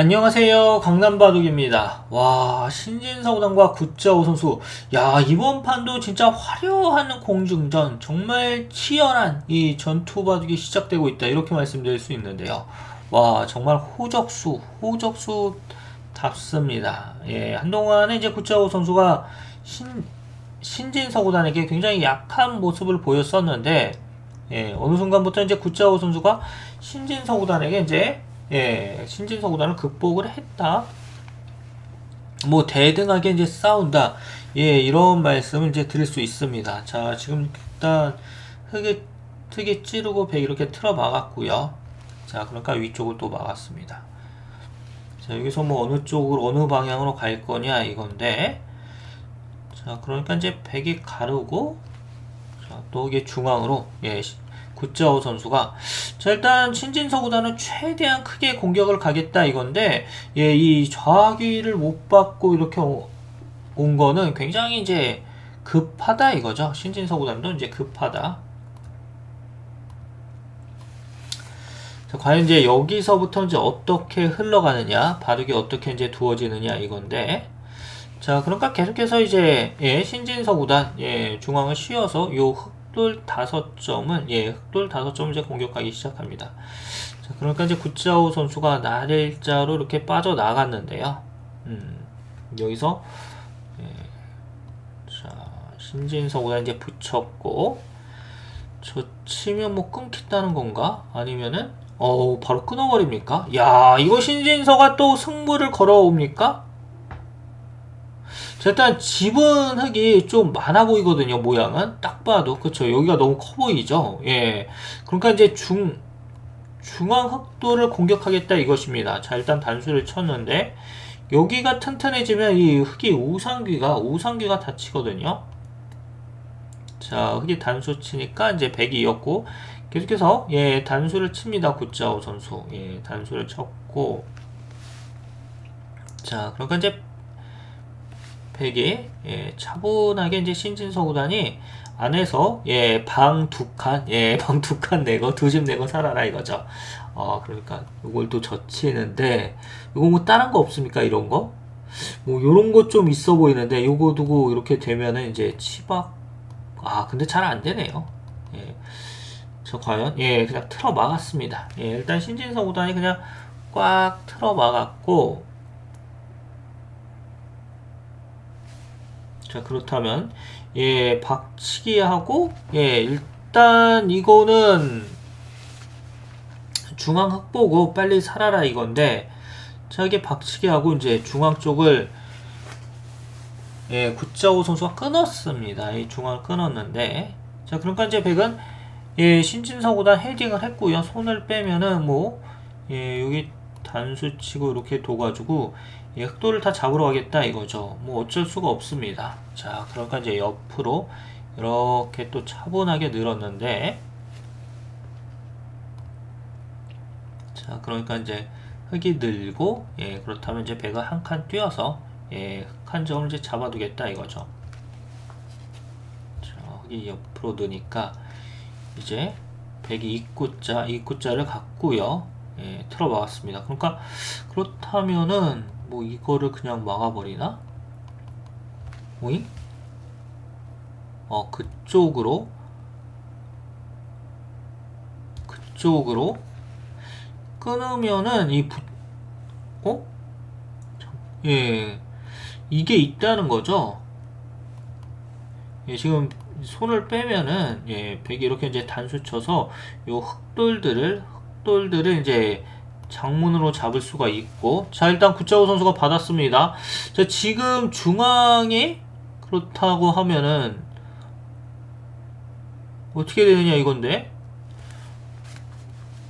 안녕하세요. 강남바둑입니다. 와, 신진서구단과 구자호 선수. 야, 이번 판도 진짜 화려한 공중전, 정말 치열한 이 전투 바둑이 시작되고 있다. 이렇게 말씀드릴 수 있는데요. 와, 정말 호적수, 호적수 답습니다. 예, 한동안에 이제 구자호 선수가 신, 신진서구단에게 굉장히 약한 모습을 보였었는데, 예, 어느 순간부터 이제 구자호 선수가 신진서구단에게 이제 예, 신진서 구단을 극복을 했다. 뭐 대등하게 이제 싸운다. 예, 이런 말씀을 이제 드릴 수 있습니다. 자, 지금 일단 흙에 흙에 찌르고 배 이렇게 틀어 막았고요. 자, 그러니까 위쪽을 또 막았습니다. 자, 여기서 뭐 어느 쪽으로 어느 방향으로 갈 거냐 이건데. 자, 그러니까 이제 백이 가르고 자, 또 이게 중앙으로 예, 구자호 선수가 자 일단 신진서구단은 최대한 크게 공격을 가겠다 이건데 예, 이 좌기를 못 받고 이렇게 오- 온 거는 굉장히 이제 급하다 이거죠. 신진서구단도 이제 급하다. 자, 과연 이제 여기서부터 이제 어떻게 흘러가느냐, 바둑이 어떻게 이제 두어지느냐 이건데, 자, 그러니까 계속해서 이제 예, 신진서구단 예, 중앙을 씌워서 요 흑돌 다섯 점은 예, 흑돌 다섯 점을 이제 공격하기 시작합니다. 자, 그러니까 이제 구자호 선수가 날일자로 이렇게 빠져 나갔는데요. 음, 여기서 예, 자, 신진서구단 이제 붙였고 저 치면 뭐 끊겠다는 건가? 아니면은 어 바로 끊어버립니까? 야 이거 신진서가 또 승부를 걸어옵니까? 자, 일단 집은 흙이 좀 많아 보이거든요 모양은. 딱 봐도. 그쵸? 여기가 너무 커 보이죠? 예. 그러니까 이제 중 중앙 흑도를 공격하겠다 이것입니다. 자 일단 단수를 쳤는데 여기가 튼튼해지면 이 흙이 우상귀가 우상귀가 다치거든요. 자 흙이 단수 치니까 이제 백이 이었고 계속해서 예 단수를 칩니다 구자오 선수. 예 단수를 쳤고. 자 그러니까 이제 백이 예, 차분하게 이제 신진서구단이 안에서 예, 방 두 칸, 예, 방 두 칸 내고 두 집 내고 살아라 이거죠. 어, 그러니까 이걸 또 젖히는데 이거 뭐 다른 거 없습니까? 이런 거? 뭐 요런 거 좀 있어 보이는데 요거 두고 이렇게 되면은 이제 치박 아, 근데 잘 안 되네요. 예. 저 과연 예, 그냥 틀어 막았습니다. 예, 일단 신진서 구단이 그냥 꽉 틀어 막았고 자 그렇다면 예 박치기 하고 예 일단 이거는 중앙 흑보고 빨리 살아라 이건데 자 이게 박치기 하고 이제 중앙 쪽을 예 구자오 선수가 끊었습니다. 이 중앙을 끊었는데. 자 그러니까 이제 백은 예 신진서구단 헤딩을 했고요. 손을 빼면은 뭐 예 여기 단수 치고 이렇게 둬가지고 예, 흑도를 다 잡으러 가겠다 이거죠. 뭐 어쩔 수가 없습니다. 자, 그러니까 이제 옆으로 이렇게 또 차분하게 늘었는데, 자, 그러니까 이제 흑이 늘고, 예, 그렇다면 이제 배가 한 칸 뛰어서, 예, 흑한 점을 이제 잡아두겠다 이거죠. 자, 흑이 옆으로 느니까 이제 백이 입구자, 입구자를 갖고요. 예, 틀어 막았습니다. 그러니까 그렇다면은 뭐 이거를 그냥 막아버리나? 오잉? 어 그쪽으로 그쪽으로 끊으면은 이 부... 어? 참, 예 이게 있다는 거죠. 예 지금 손을 빼면은 예 백이 이렇게 이제 단수 쳐서 요 흑돌들을 흑돌들을 이제 장문으로 잡을 수가 있고 자 일단 구자호 선수가 받았습니다 자 지금 중앙에 그렇다고 하면은 어떻게 되느냐 이건데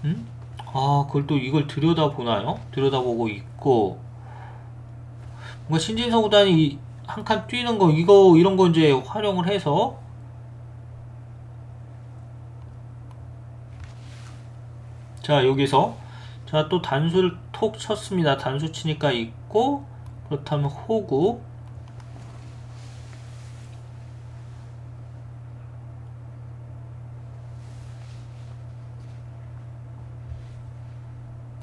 음? 아 그걸 또 이걸 들여다보나요? 들여다보고 있고 뭔가 신진서구단이 한 칸 뛰는 거 이거 이런 거 이제 활용을 해서 자 여기서 자, 또 단수를 톡 쳤습니다. 단수 치니까 있고, 그렇다면 호구.